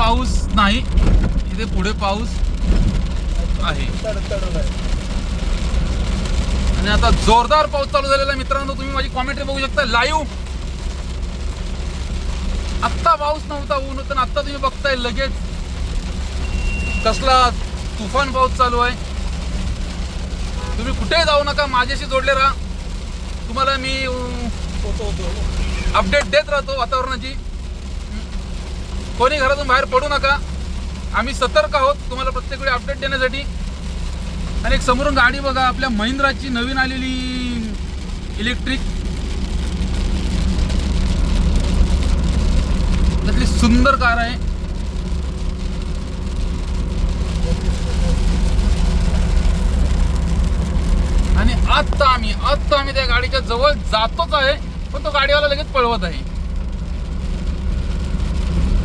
पाऊस नाही इथे पुढे पाऊस आहे. आणि आता जोरदार पाऊस चालू झालेला आहे. मित्रांनो तुम्ही माझी कॉमेंट्री बघू शकता. लाईव्ह आत्ता पाऊस नव्हता ऊन होतं आत्ता तुम्ही बघताय लगेच कसला तुफान पाऊस चालू आहे. तुम्ही कुठे जाऊ नका माझ्याशी जोडले राहा. तुम्हाला मी अपडेट देत राहतो वातावरणाची. कोणी घरातून बाहेर पडू नका. आम्ही सतर्क आहोत. तुम्हाला प्रत्येक वेळी अपडेट देण्यासाठी. आणि एक समोरून गाडी बघा आपल्या महिंद्राची नवीन आलेली इलेक्ट्रिक त्यातली सुंदर कार आहे. आणि आत्ता आम्ही आत्ता आम्ही त्या गाडीच्या जवळ जातोच आहे पण तो गाडीवाला लगेच पळवत आहे.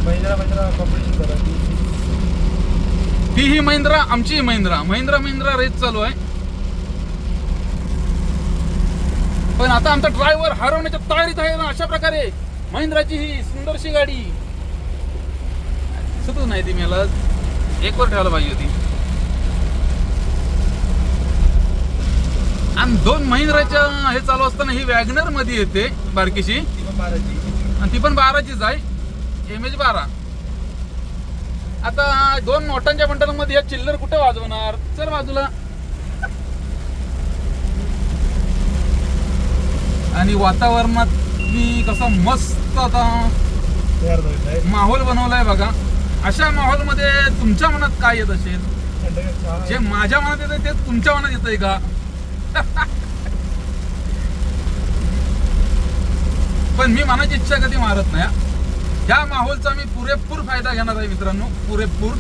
महिंद्रा महिंद्रा कॉम्पिटिशन करा. ती ही महिंद्रा आमची महिंद्रा. महिंद्रा महिंद्रा रेस चालू आहे. पण आता आमचा ड्रायव्हर हरवण्याच्या तयारीत आहे ना अशा प्रकारे. महिंद्राची ही सुंदरशी गाडी. दिसतच नाही ती मला. एक वर ठेवायला पाहिजे होती. आणि दोन महिंद्राच्या हे चालू असताना ही वॅगनरमध्ये येते बारकीशी. आणि ती पण बाराचीच आहे. एम एच बारा. आता दोन नोटांच्या बंडलमध्ये या चिल्लर कुठे वाजवणार? चल बाजूला. आणि वातावरणात मी कसा मस्त आता आहे. माहोल बनवलाय बघा. अशा माहोलमध्ये तुमच्या मनात काय येत असेल? जे माझ्या मनात येतं ते तुमच्या मनात येतंय का? पण मी मनाची इच्छा कधी मारत नाही ह्या या माहोलचा मी पुरेपूर फायदा घेणार आहे मित्रांनो. पुरेपूर.